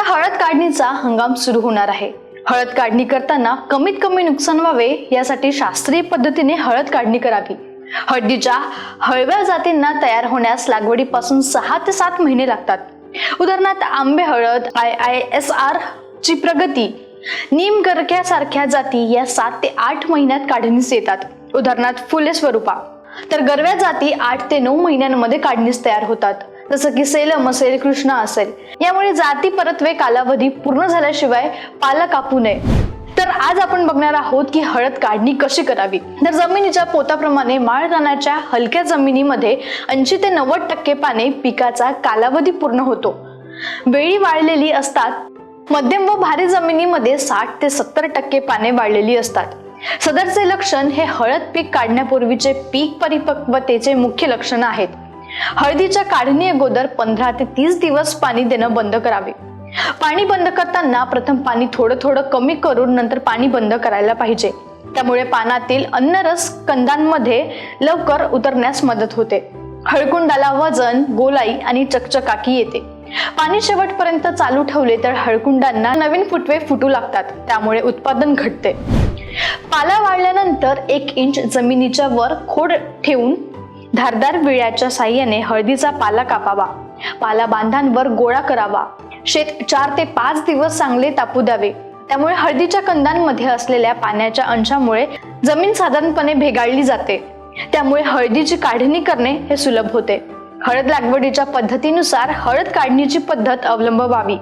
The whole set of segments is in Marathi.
आता हळद काढणीचा हंगाम सुरू होणार आहे. हळद काढणी करताना कमीत कमी नुकसान व्हावे यासाठी शास्त्रीय पद्धतीने हळद काढणी करावी. हळदीच्या हळव्या जातींना तयार होण्यास लागवडीपासून सहा ते सात महिने लागतात. उदाहरणार्थ आंबे हळद आय आय एस आर ची प्रगती नीम गरक्यासारख्या जाती या सात ते आठ महिन्यात काढणीस येतात. उदाहरणार्थ फुले स्वरूपा. तर गरव्या जाती आठ ते नऊ महिन्यांमध्ये काढणीस तयार होतात. जसं की सेलम असेल कृष्णा असेल यामुळे जाती परत्वे कालावधी पूर्ण झाल्याशिवाय पाला कापू नये. तर आज आपण बघणार आहोत की हळद काढणी कशी करावी? तर जमिनीच्या पोताप्रमाणे माळ रानाच्या हलक्या जमिनीमध्ये ऐंशी ते नव्वद टक्के पाने पिकाचा कालावधी पूर्ण होतो. वेळी वाळलेली असतात. मध्यम व भारी जमिनीमध्ये साठ ते सत्तर टक्के पाने वाळलेली असतात. सदरचे लक्षण हे हळद पीक काढण्यापूर्वीचे पीक परिपक्वतेचे मुख्य लक्षण आहेत. हळदीच्या काढणी अगोदर पंधरा ते तीस दिवस पाणी देणं बंद करावे. पाणी बंद करताना प्रथम पाणी थोडं थोडं कमी करून नंतर पाणी बंद करायला पाहिजे. त्यामुळे पानातील अन्नरस कंदांमध्ये लवकर उतरण्यास मदत होते. हळकुंडाला वजन गोलाई आणि चकचकाकी येते. पाणी शेवटपर्यंत चालू ठेवले तर हळकुंडांना नवीन फुटवे फुटू लागतात. त्यामुळे उत्पादन घटते. पाला वाळल्यानंतर एक इंच जमिनीच्या वर खोड ठेवून धारदार विळ्याच्या साह्याने हळदीचा पाला कापावा. पाला बांधांवर गोळा करावा. शेत चार ते पाच दिवस चांगले तापू द्यावे. त्यामुळे हळदीच्या कंदांमध्ये असलेल्या पाण्याच्या अंशामुळे जमीन साधारणपणे भेगाळली जाते. त्यामुळे हळदीची काढणी करणे हे सुलभ होते. हळद लागवडीच्या पद्धतीनुसार हळद काढणीची पद्धत अवलंबवावी.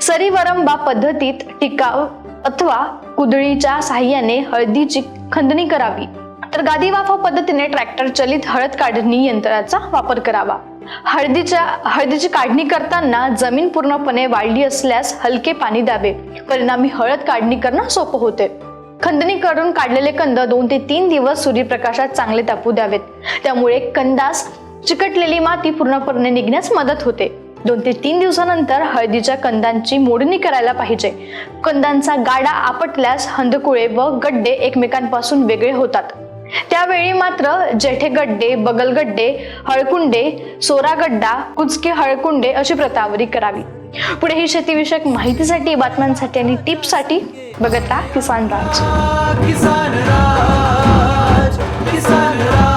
सरी वरंबा पद्धतीत टिकाव अथवा कुदळीच्या साह्याने हळदीची खंदणी करावी. तर गादी वाफा पद्धतीने ट्रॅक्टर चलित हळद काढणी यंत्राचा वापर करावा. हळदीच्या हळदीची काढणी करताना जमीन पूर्णपणे वाढली असल्यास हलके पाणी द्यावे. परिणामी हळद काढणी करणं सोपं होते. खंदणी करून काढलेले कंद दोन ते तीन दिवस सूर्यप्रकाशात चांगले तापू द्यावेत. त्यामुळे कंदास चिकटलेली माती पूर्णपणे निघण्यास मदत होते. दोन ते तीन दिवसानंतर हळदीच्या कंदांची मोडणी करायला पाहिजे. कंदांचा गाडा आपटल्यास हंदकुळे व गड्डे एकमेकांपासून वेगळे होतात. त्यावेळी मात्र जेठे गड्डे बगलगड्डे हळकुंडे सोरागड्डा कुचके हळकुंडे अशी प्रतावरी करावी. पुढे ही शेतीविषयक माहितीसाठी बातम्यांसाठी आणि टिप्ससाठी बघत राहा किसान राज. किसान राज किसान राज.